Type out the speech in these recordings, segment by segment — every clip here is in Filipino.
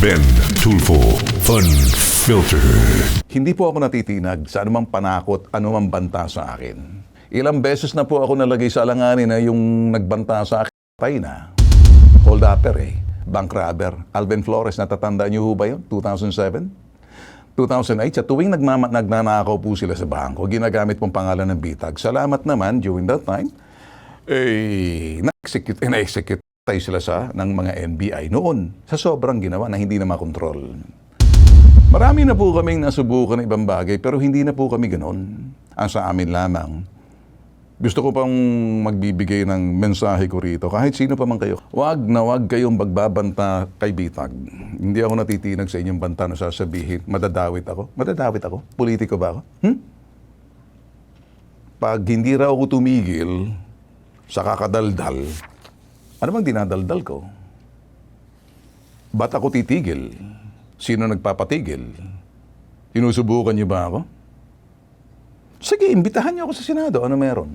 Ben Tulfo Fun Filter. Hindi po ako natitinag sa anumang panakot, anumang banta sa akin. Ilang beses na po ako nalagay sa alanganin na yung nagbanta sa akin, patay na. Hold upper eh. Bank robber. Alvin Flores, natatanda niyo ho ba yun? 2007? 2008, sa tuwing nagmama, nagnanakaw po sila sa bangko, ginagamit pong pangalan ng bitag. Salamat naman, during that time, eh, na-execute, eh, na-execute tayo sila sa ng mga NBI noon sa sobrang ginawa na hindi na makontrol. Marami na po kaming nasubukan ng ibang bagay pero hindi na po kami ganon. Ang sa amin lamang. Gusto ko pang magbibigay ng mensahe ko rito. Kahit sino pa man kayo, wag na wag kayong magbabanta kay Bitag. Hindi ako natitinag sa inyong banta na sasabihin, madadawit ako. Madadawit ako? Politiko ba ako? Hmm? Pag hindi raw ako tumigil sa kakadaldal, ano bang dinadaldal ko? Ba't ako titigil? Sino nagpapatigil? Sinusubukan niyo ba ako? Sige, imbitahan niyo ako sa Senado. Ano meron?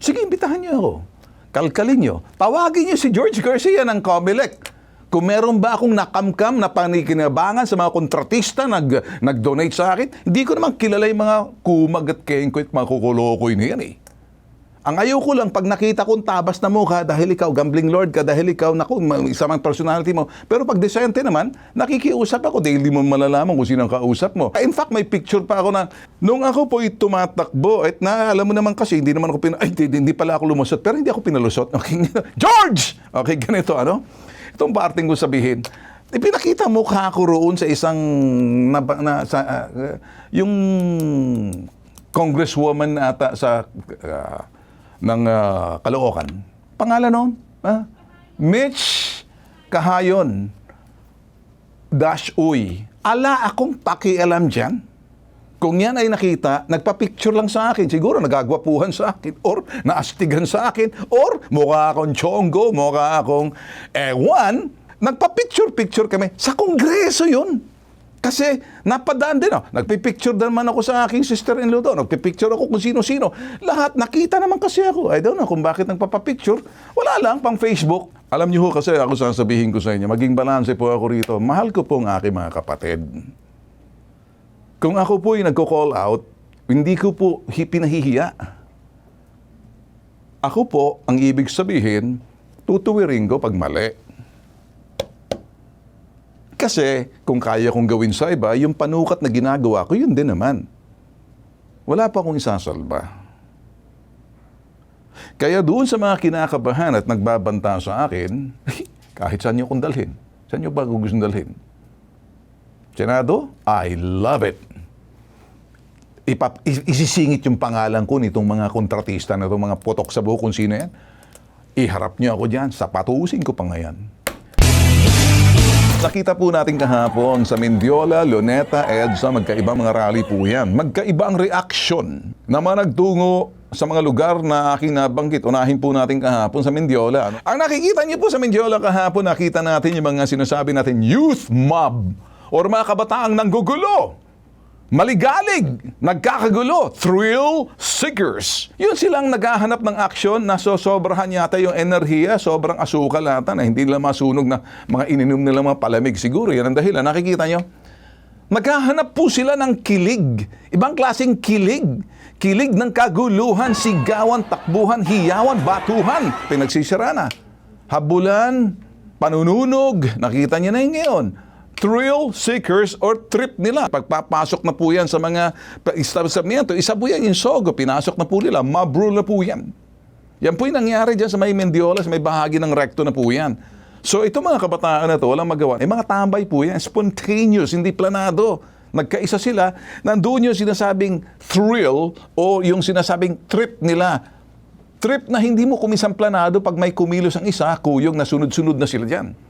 Sige, imbitahan niyo ako. Kalkalin niyo. Tawagin niyo si George Garcia ng COMELEC. Kung meron ba akong nakamkam na panikinabangan sa mga kontratista nag, nag-donate sa akin, hindi ko naman kilala yung mga kumag at kengkwit, mga kukulokoy na yan eh. Ang ayaw ko lang, pag nakita kong tabas na mukha dahil ikaw gambling lord ka, dahil ikaw, naku, isa mang personality mo. Pero pag decente naman, nakikiusap ako dahil di mo malalaman kung sino ang kausap mo. In fact, may picture pa ako na, nung ako po'y tumatakbo, at na, alam mo naman kasi, hindi naman ako pin... Ay, hindi, hindi pala ako lumusot, pero hindi ako pinalusot. Okay, George! Okay, ganito, ano? Itong parting ko sabihin, ipinakita mo ka ako roon sa isang na, na sa ah, yung congresswoman ata sa ah, ng ah, Caloocan. Pangalan noon? ah, Mitch Kahayon Dash Uy. Ala akong pakialam dyan. Kung yan ay nakita, nagpa-picture lang sa akin. Siguro nagagwapuhan sa akin or naastigan sa akin or mukha akong chongo, mukha akong ewan. Nagpa-picture-picture kami. Sa kongreso yun. Kasi napadaan din. Oh. Nagpipicture naman ako sa aking sister-in-law doon. Nagpipicture ako kung sino-sino. Lahat nakita naman kasi ako. I don't know kung bakit nagpapapicture. Wala lang, pang Facebook. Alam niyo ho kasi ako sasabihin ko sa inyo, maging balanse po ako rito. Mahal ko po ang aking mga kapatid. Kung ako po ay nagko-call out, hindi ko po hi- pinahihiya. Ako po, ang ibig sabihin, tutuwirin ko pag mali. Kasi kung kaya kong gawin sa iba, yung panukat na ginagawa ko, yun din naman. Wala pa akong isasalba. Kaya doon sa mga kinakabahan at nagbabanta sa akin, kahit saan niyo kong dalhin. Saan niyo ba ako gusto dalhin? Senado, I love it. Ipap, is- isisingit yung pangalan ko nitong mga kontratista na itong mga potok sa buhok kung sino yan. Iharap niyo ako dyan, sapatusin ko pa ngayon. Nakita po natin kahapon sa Mendiola, Luneta, EDSA, magkaibang mga rally po yan. Magkaibang reaksyon na mga nagtungo sa mga lugar na aking nabanggit. Unahin po natin kahapon sa Mendiola. Ano? Ang nakikita niyo po sa Mendiola kahapon, nakita natin yung mga sinasabi natin youth mob or mga kabataang nanggugulo. Maligalig, nagkakagulo, thrill seekers. Yun silang naghahanap ng aksyon na sosobrahan yata yung enerhiya, sobrang asukal ata na hindi nila masunog na mga ininom nila mga palamig. Siguro yan ang dahilan. Nakikita nyo? Naghahanap po sila ng kilig. Ibang klaseng kilig. Kilig ng kaguluhan, sigawan, takbuhan, hiyawan, batuhan. Pinagsisira na. Habulan, panununog. Nakita niyo na yun ngayon thrill seekers or trip nila. Pagpapasok na po yan sa mga establishmento, isa po yan yung Sogo, pinasok na po nila, mabrul na po yan. Yan po yung nangyari dyan sa may Mendiola, sa may bahagi ng recto na po yan. So ito mga kabataan na to, walang magawa. Eh mga tambay po yan, spontaneous, hindi planado. Nagkaisa sila, nandoon yung sinasabing thrill o yung sinasabing trip nila. Trip na hindi mo kumisang planado pag may kumilos ang isa, kuyong na sunod-sunod na sila dyan.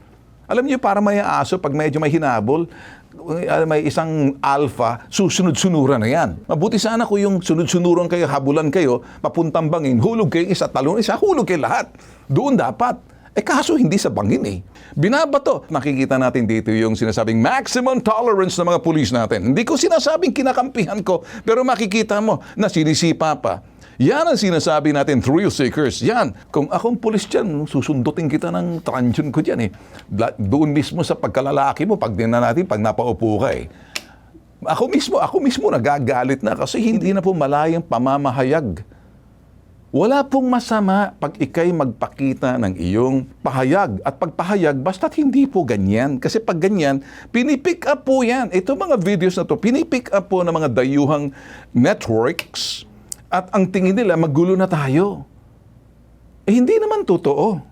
Alam niyo, para may aso, pag medyo may hinabol, uh, may isang alpha, susunod-sunuran na yan. Mabuti sana kung yung sunod-sunuran kayo, habulan kayo, papuntang bangin, hulog kayo isa, talon isa, hulog kayo lahat. Doon dapat. Eh kaso hindi sa bangin eh. Binabato. Nakikita natin dito yung sinasabing maximum tolerance ng mga pulis natin. Hindi ko sinasabing kinakampihan ko, pero makikita mo na sinisipa pa Yan ang sinasabi natin, thrill seekers. Yan. Kung akong pulis dyan, susundutin kita ng transyon ko dyan eh. Doon mismo sa pagkalalaki mo, pag din na natin, pag napaupo ka eh. Ako mismo, ako mismo nagagalit na kasi hindi na po malayang pamamahayag. Wala pong masama pag ikay magpakita ng iyong pahayag. At pagpahayag, basta't hindi po ganyan. Kasi pag ganyan, pinipick up po yan. Ito mga videos na to, pinipick up po ng mga dayuhang networks. At ang tingin nila, magulo na tayo. Eh, hindi naman totoo.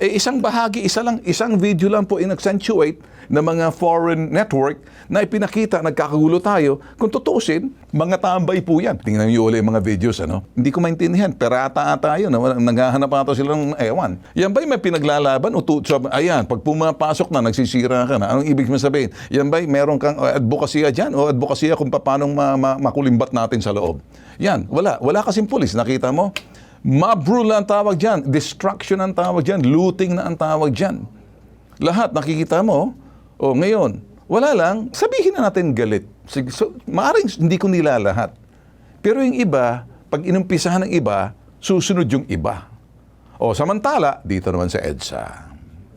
Eh, isang bahagi, isa lang, isang video lang po in-accentuate ng mga foreign network na ipinakita, nagkakagulo tayo. Kung tutusin, mga tambay po yan. Tingnan niyo ulit mga videos, ano? Hindi ko maintindihan. Perata ata yun. walang- Naghahanap ata sila ng ewan. Yan ba yung may pinaglalaban? O sab- ayan, pag pumapasok na, nagsisira ka na. Anong ibig mo sabihin? Yan ba meron kang advokasya dyan? O advokasya kung paano ma- ma- makulimbat natin sa loob? Yan, wala. Wala kasing pulis. Nakita mo? Mob rule ang tawag dyan. Destruction ang tawag dyan. Looting na ang tawag dyan. Lahat nakikita mo. O ngayon, wala lang. Sabihin na natin galit. Sige, So, maaaring hindi ko nila lahat. Pero yung iba, pag inumpisahan ng iba, susunod yung iba. O samantala, dito naman sa EDSA.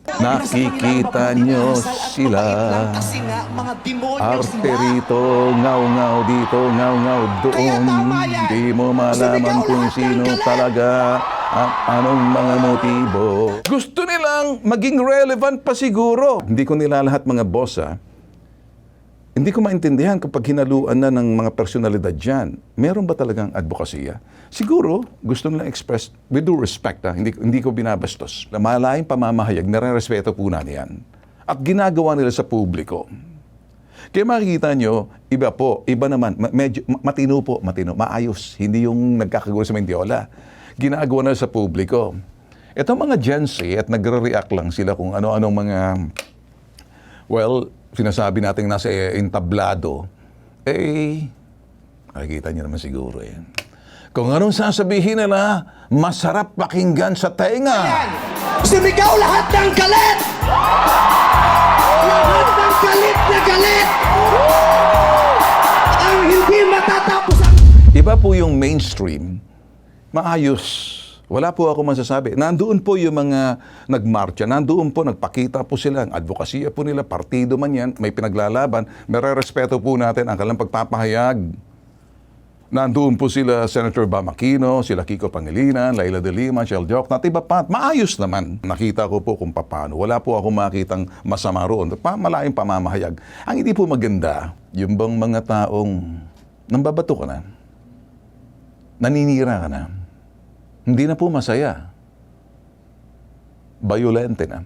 Nakikita nyo sila. Arte rito, ngaw-ngaw dito, ngaw-ngaw doon. Di mo malaman kung sino talaga at anong mga motibo. Gusto nilang maging relevant pa siguro. Hindi ko nila lahat mga boss ah. Hindi ko maintindihan kapag hinaluan na ng mga personalidad dyan. Meron ba talagang advokasya? Siguro, gusto nila express with due respect. Ha? Hindi, hindi ko binabastos. Na Malayang pamamahayag, nare-respeto po na yan. At ginagawa nila sa publiko. Kaya makikita nyo, iba po, iba naman, ma- medyo, ma- matino po, matino, maayos. Hindi yung nagkakagulo sa Mendiola. Ginagawa nila sa publiko. Ito mga Gen Z at nagre-react lang sila kung ano-anong mga Well, sinasabi natin nasa eh, entablado, eh, nakikita niyo naman siguro yan. Kung anong sasabihin nila, masarap pakinggan sa tenga. Sumigaw lahat ng galit! Lahat ng galit na galit! Ang hindi matatapos ang... Iba po yung mainstream, maayos. Wala po ako masasabi. Nandoon po yung mga nagmarcha, nandoon po, nagpakita po sila, ang advokasya po nila, partido man yan, may pinaglalaban, may respeto po natin ang kanilang pagpapahayag. Nandoon po sila Senator Bamakino, sila Kiko Pangilinan, Laila de Lima, Shell Jock, at iba pa. Maayos naman. Nakita ko po kung paano. Wala po ako makitang masama roon. Pa, pamamahayag. Ang hindi po maganda, yung bang mga taong nambabato ka na, naninira ka na, hindi na po masaya. Violente na.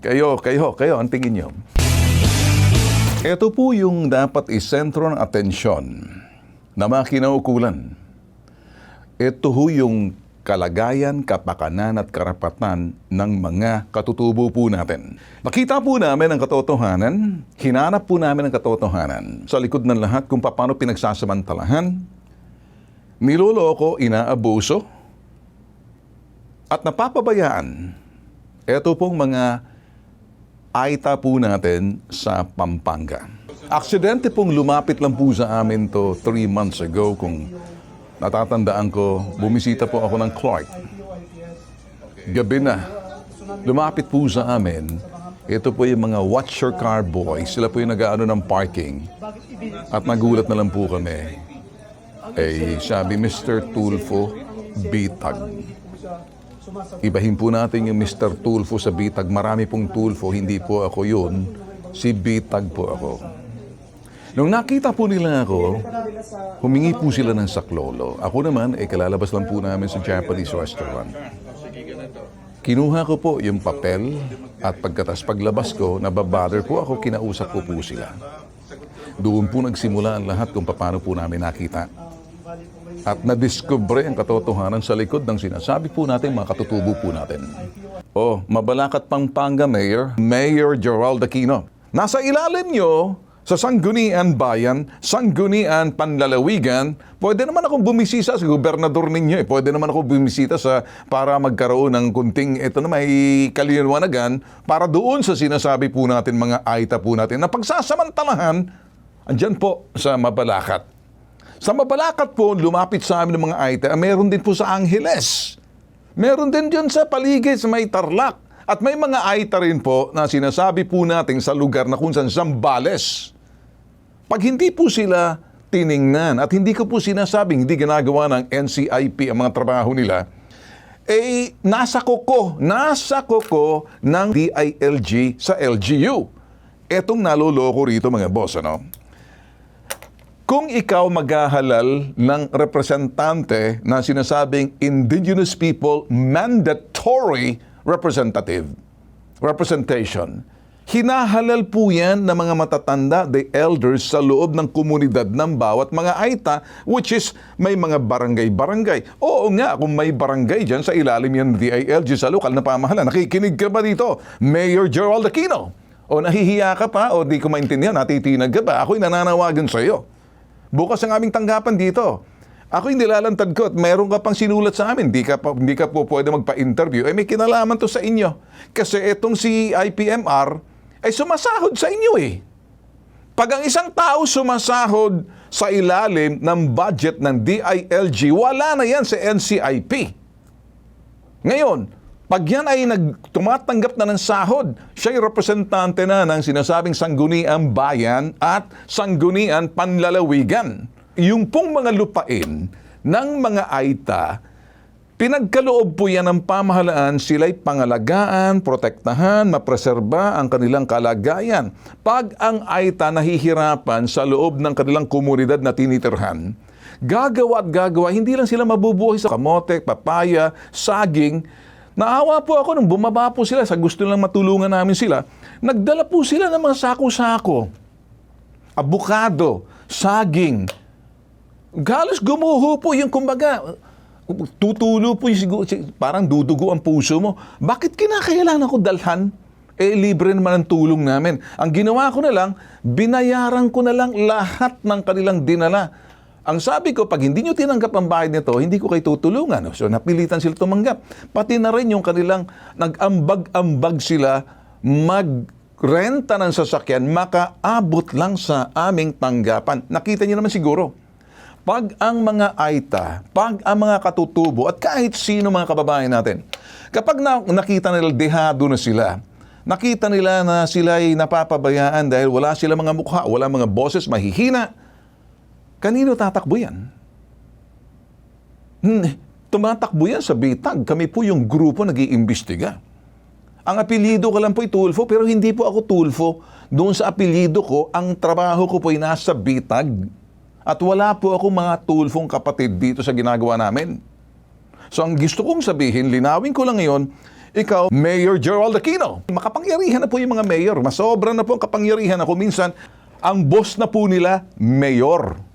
Kayo, kayo, kayo, ang tingin nyo. Ito po yung dapat isentro ng atensyon na mga kinaukulan. Ito ho yung kalagayan, kapakanan at karapatan ng mga katutubo po natin. Nakita po namin ang katotohanan, hinanap po namin ang katotohanan sa likod ng lahat kung paano pinagsasamantalahan, niloloko, inaabuso, at napapabayaan. Ito pong mga aita po natin sa Pampanga. Aksidente pong lumapit lang po sa amin to three months ago kung natatandaan ko, bumisita po ako ng Clark. Gabi na, lumapit po sa amin, ito po yung mga watch your car boys, sila po yung nag-ano ng parking. At nagulat na lang po kami. Eh, sabi, Mr. Tulfo, bitag. Ibahin po natin yung Mr. Tulfo sa Bitag. Marami pong Tulfo, hindi po ako yun. Si Bitag po ako. Nung nakita po nila ako, humingi po sila ng saklolo. Ako naman, eh, kalalabas lang po namin sa Japanese restaurant. Kinuha ko po yung papel at pagkatas paglabas ko, nababother po ako, kinausap ko po sila. Doon po nagsimula ang lahat kung paano po namin nakita at nadiskubre ang katotohanan sa likod ng sinasabi po natin mga katutubo po natin. Oh, Mabalacat Pampanga Mayor, Mayor Gerald Aquino. Nasa ilalim nyo, sa Sanggunian Bayan, Sanggunian Panlalawigan, pwede naman akong bumisita sa gobernador ninyo. Eh. Pwede naman ako bumisita sa para magkaroon ng kunting ito na may kalinawagan para doon sa sinasabi po natin mga aita po natin na pagsasamantalahan andyan po sa Mabalacat. Sa Mabalacat po, lumapit sa amin ng mga Aita, meron din po sa Angeles. Meron din dyan sa paligid sa may Tarlac. At may mga Aita rin po na sinasabi po natin sa lugar na kung saan Zambales. Pag hindi po sila tiningnan at hindi ko po sinasabing hindi ginagawa ng NCIP ang mga trabaho nila, eh nasa koko, nasa koko ng DILG sa LGU. Etong naloloko rito mga boss, ano? Kung ikaw maghahalal ng representante na sinasabing indigenous people mandatory representative representation, hinahalal po yan ng mga matatanda, the elders sa loob ng komunidad ng bawat mga aita, which is may mga barangay-barangay. Oo nga, kung may barangay dyan sa ilalim yan DILG sa lokal na pamahalaan, nakikinig ka ba dito? Mayor Gerald Aquino. O nahihiya ka pa, o di ko maintindihan, natitinag ka ba? Ako'y nananawagan sa iyo. Bukas ang aming tanggapan dito. Ako'y nilalantad ko at meron ka pang sinulat sa amin. Hindi ka, pa, hindi ka po pwede magpa-interview. Eh may kinalaman to sa inyo. Kasi itong si IPMR ay sumasahod sa inyo eh. Pag ang isang tao sumasahod sa ilalim ng budget ng DILG, wala na yan sa NCIP. Ngayon, pag yan ay nag, tumatanggap na ng sahod, siya ay representante na ng sinasabing sangguniang bayan at sangguniang panlalawigan. Yung pong mga lupain ng mga Aita, pinagkaloob po yan ng pamahalaan, sila'y pangalagaan, protektahan, mapreserba ang kanilang kalagayan. Pag ang Aita nahihirapan sa loob ng kanilang komunidad na tinitirhan, gagawa at gagawa, hindi lang sila mabubuhay sa kamote, papaya, saging, Naawa po ako nung bumaba po sila sa gusto lang matulungan namin sila. Nagdala po sila ng mga sako-sako. Abukado, saging. Galos gumuho po yung kumbaga. Tutulo po yung parang dudugo ang puso mo. Bakit kinakailangan ko dalhan? Eh, libre naman ang tulong namin. Ang ginawa ko na lang, binayaran ko na lang lahat ng kanilang dinala. Ang sabi ko, pag hindi nyo tinanggap ang bayad nito, hindi ko kayo tutulungan. So napilitan sila tumanggap. Pati na rin yung kanilang nag-ambag-ambag sila magrenta ng sasakyan, makaabot lang sa aming tanggapan. Nakita niyo naman siguro. Pag ang mga aita, pag ang mga katutubo, at kahit sino mga kababayan natin, kapag na, nakita nila dehado na sila, nakita nila na sila ay napapabayaan dahil wala sila mga mukha, wala mga boses, mahihina, Kanino tatakbo yan? Hmm, tumatakbo yan sa bitag. Kami po yung grupo nag-iimbestiga. Ang apelido ko lang po ay Tulfo, pero hindi po ako Tulfo. Doon sa apelido ko, ang trabaho ko po ay nasa bitag. At wala po ako mga Tulfong kapatid dito sa ginagawa namin. So ang gusto kong sabihin, linawin ko lang ngayon, ikaw, Mayor Gerald Aquino. Makapangyarihan na po yung mga mayor. Masobra na po ang kapangyarihan ako. Minsan, ang boss na po nila, mayor.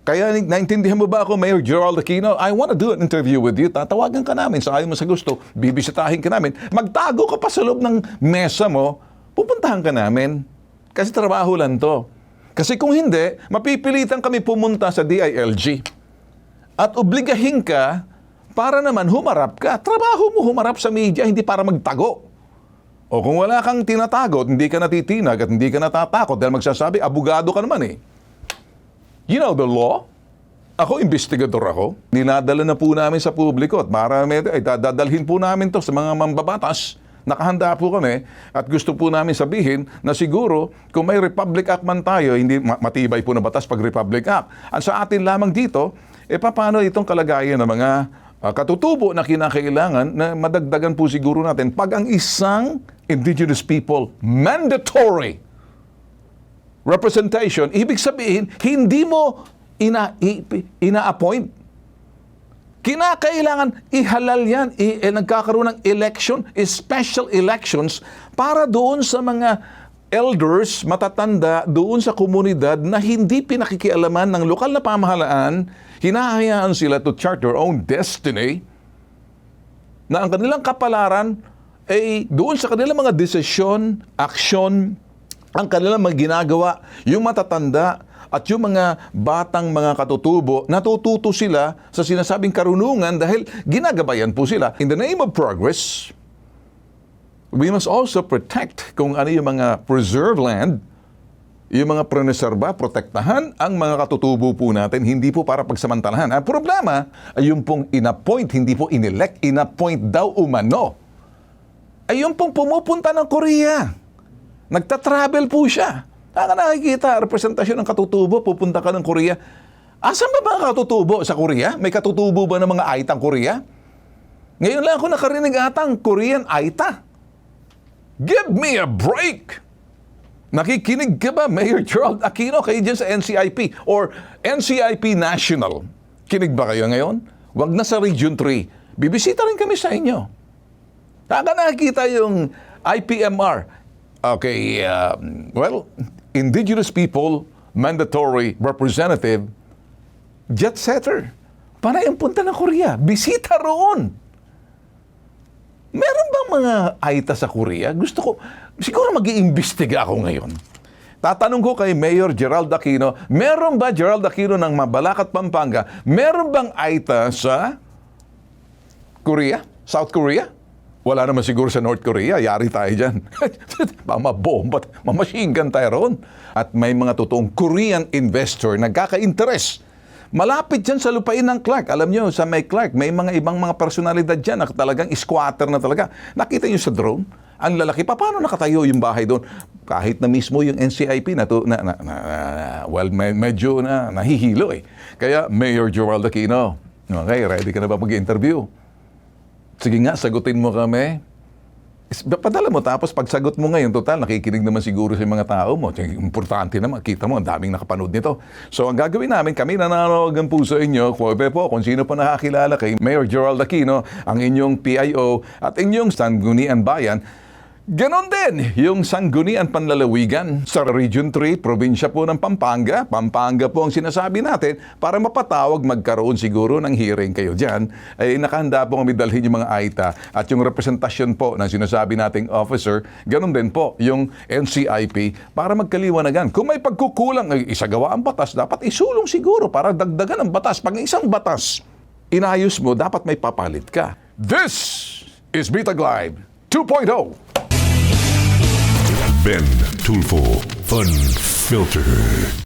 Kaya naintindihan mo ba ako, Mayor Gerald Aquino? I want to do an interview with you. Tatawagan ka namin sa ayaw mo sa gusto. Bibisitahin ka namin. Magtago ka pa sa loob ng mesa mo. Pupuntahan ka namin. Kasi trabaho lang to. Kasi kung hindi, mapipilitan kami pumunta sa DILG. At obligahin ka para naman humarap ka. Trabaho mo humarap sa media, hindi para magtago. O kung wala kang tinatago, at hindi ka natitinag at hindi ka natatakot dahil magsasabi, abogado ka naman eh. You know the law. Ako, investigador ako. Ninadala na po namin sa publiko at marami, ay dadalhin po namin to sa mga mambabatas. Nakahanda po kami at gusto po namin sabihin na siguro kung may Republic Act man tayo, hindi ma- matibay po na batas pag Republic Act. Ang sa atin lamang dito, e paano itong kalagayan ng mga ah, katutubo na kinakailangan na madagdagan po siguro natin pag ang isang indigenous people mandatory representation, ibig sabihin, hindi mo ina, ina-appoint. Kinakailangan ihalal yan, i, eh, nagkakaroon ng election, eh, special elections para doon sa mga elders, matatanda, doon sa komunidad na hindi pinakikialaman ng lokal na pamahalaan, hinahayaan sila to chart their own destiny, na ang kanilang kapalaran ay doon sa kanilang mga desisyon, aksyon, ang kanilang mga ginagawa, yung matatanda at yung mga batang mga katutubo, natututo sila sa sinasabing karunungan dahil ginagabayan po sila. In the name of progress, we must also protect kung ano yung mga preserved land yung mga preserba, protektahan ang mga katutubo po natin, hindi po para pagsamantalahan. Ang problema ay yung pong inappoint, hindi po inelect, inappoint daw umano. Ay yung pong pumupunta ng Korea. Nagta-travel po siya. Saka nakikita, representasyon ng katutubo, pupunta ka ng Korea. Asan ba mga katutubo sa Korea? May katutubo ba ng mga Aitang Korea? Ngayon lang ako nakarinig atang Korean Aita. Give me a break! Nakikinig ka ba, Mayor Gerald Aquino, kayo dyan sa NCIP or NCIP National? Kinig ba kayo ngayon? Huwag na sa Region 3. Bibisita rin kami sa inyo. Saka nakikita yung IPMR. Okay, um, well, indigenous people, mandatory representative, jet setter. Para yung punta ng Korea, bisita roon. Meron bang mga AITA sa Korea? Gusto ko, siguro mag-iimbestiga ako ngayon. Tatanong ko kay Mayor Gerald Aquino, meron ba Gerald Aquino ng Mabalacat, Pampanga, meron bang AITA sa Korea? South Korea? Wala naman siguro sa North Korea. Yari tayo dyan. Mamabomba, mamachine gun tayo roon. At may mga totoong Korean investor nagkaka-interest. Malapit dyan sa lupain ng Clark. Alam nyo, sa may Clark, may mga ibang mga personalidad dyan na talagang squatter na talaga. Nakita nyo sa drone? Ang lalaki, pa, paano nakatayo yung bahay doon? Kahit na mismo yung NCIP na, to, na, na, na- well, me- medyo na nahihilo eh. Kaya, Mayor Gerald Aquino, okay, ready ka na ba mag-interview? Sige nga, sagutin mo kami. Padala mo tapos pag sagot mo ngayon, total, nakikinig naman siguro sa mga tao mo. Importante naman, kita mo, ang daming nakapanood nito. So ang gagawin namin, kami nananawagan po sa inyo, Kuwabe po, kung sino pa nakakilala kay Mayor Gerald Aquino, ang inyong PIO at inyong Sanggunian Bayan, Ganon din yung Sanggunian Panlalawigan sa Region 3, probinsya po ng Pampanga. Pampanga po ang sinasabi natin para mapatawag magkaroon siguro ng hearing kayo dyan. Ay nakahanda po kami dalhin yung mga AITA at yung representasyon po ng sinasabi nating officer. Ganon din po yung NCIP para magkaliwanagan. Kung may pagkukulang, ay isagawa ang batas, dapat isulong siguro para dagdagan ang batas. Pag isang batas, inayos mo, dapat may papalit ka. This is Bitag Live 2.0. Ben Tulfo Fun Filter.